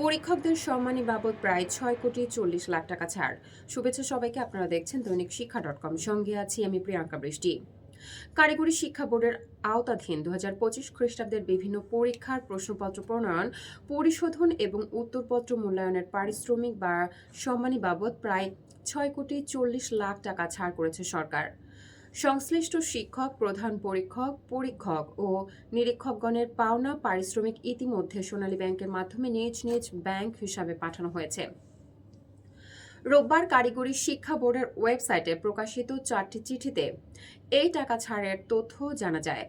পরীক্ষকদের সম্মানী বাবদ প্রায় ছয় কোটি চল্লিশ লাখ টাকা ছাড়। শুভেচ্ছা সবাইকে আপনারা দেখছেন দৈনিক শিক্ষা ডট কম সঙ্গে আছি আমি প্রিয়াঙ্কা বৃষ্টি। কারিগরি শিক্ষা বোর্ডের আওতাধীন দু হাজার পঁচিশ খ্রিস্টাব্দের বিভিন্ন পরীক্ষার প্রশ্নপত্র প্রণয়ন, পরিশোধন এবং উত্তরপত্র মূল্যায়নের পারিশ্রমিক বা সম্মানী বাবদ প্রায় ছয় কোটি চল্লিশ লাখ টাকা ছাড় করেছে সরকার। সংশ্লিষ্ট শিক্ষক, প্রধান পরীক্ষক পরীক্ষক ও নিরীক্ষকগণের পাওনা পারিশ্রমিক ইতিমধ্যে সোনালী ব্যাংকের মাধ্যমে নিজ নিজ ব্যাংক হিসাবে পাঠানো হয়েছে। রোববার কারিগরি শিক্ষা বোর্ডের ওয়েবসাইটে প্রকাশিত চারটি চিঠিতে এই টাকা ছাড়ের তথ্য জানা যায়।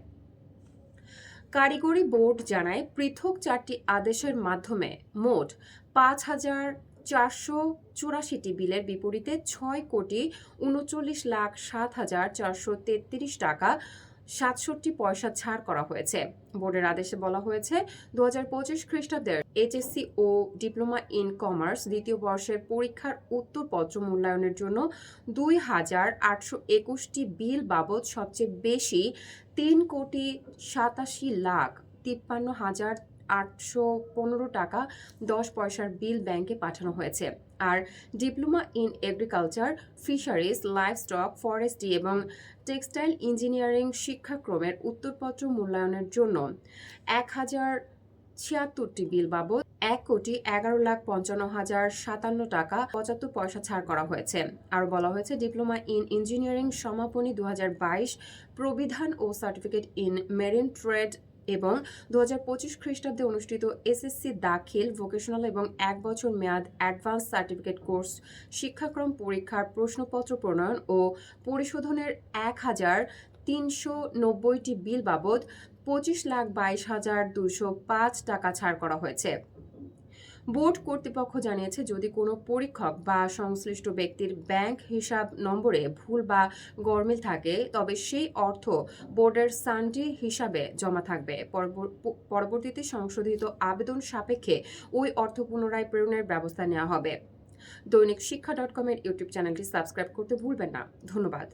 কারিগরি বোর্ড জানায়, পৃথক চারটি আদেশের মাধ্যমে মোট পাঁচ হাজার চারশো চুরাশিটি বিলের বিপরীতে ছয় কোটি উনচল্লিশ লাখ সাত হাজার চারশো তেত্রিশ টাকা সাতষট্টি পয়সা ছাড় করা হয়েছে। বোর্ডের আদেশে বলা হয়েছে দু হাজার পঁচিশ খ্রিস্টাব্দের এইচএসসি ও ডিপ্লোমা ইন কমার্স দ্বিতীয় বর্ষের পরীক্ষার উত্তরপত্র মূল্যায়নের জন্য দুই হাজার আটশো একুশটি বিল বাবদ সবচেয়ে বেশি তিন কোটি সাতাশি লাখ তিপ্পান্ন হাজার আটশো পনেরো টাকা দশ পয়সার বিল ব্যাংকে পাঠানো হয়েছে। আর diploma in agriculture, fisheries, livestock, forestry এবং টেক্সটাইল ইঞ্জিনিয়ারিং শিক্ষাক্রমের উত্তরপত্র মূল্যায়নের জন্য এক হাজার ছিয়াত্তরটি বিল বাবদ এক কোটি এগারো লাখ পঞ্চান্ন হাজার সাতান্ন টাকা পঁচাত্তর পয়সা ছাড় করা হয়েছে। আর বলা হয়েছে, ডিপ্লোমা ইন ইঞ্জিনিয়ারিং সমাপনী দু হাজার বাইশ প্রবিধান ও সার্টিফিকেট ইন মেরিন ট্রেড এবং দু হাজার পঁচিশ খ্রিস্টাব্দে অনুষ্ঠিত এসএসসি দাখিল ভোকেশনাল এবং এক বছর মেয়াদ অ্যাডভান্স সার্টিফিকেট কোর্স শিক্ষাক্রম পরীক্ষার প্রশ্নপত্র প্রণয়ন ও পরিশোধনের এক হাজার তিনশো নব্বইটি বিল বাবদ পঁচিশ লাখ বাইশ হাজার দুশো পাঁচ টাকা ছাড় করা হয়েছে। বোর্ড কর্তৃপক্ষ জানিয়েছে, যদি কোনো পরীক্ষক বা সংশ্লিষ্ট ব্যক্তির ব্যাংক হিসাব নম্বরে ভুল বা গরমিল থাকে, তবে সেই অর্থ বোর্ডের সানডি হিসাবে জমা থাকবে। পরবর- পরবর্তীতে সংশোধিত আবেদন সাপেক্ষে ওই অর্থ পুনরায় প্রেরণের ব্যবস্থা নেওয়া হবে। দৈনিক শিক্ষা ডট কমের ইউটিউব চ্যানেলটি সাবস্ক্রাইব করতে ভুলবেন না। ধন্যবাদ।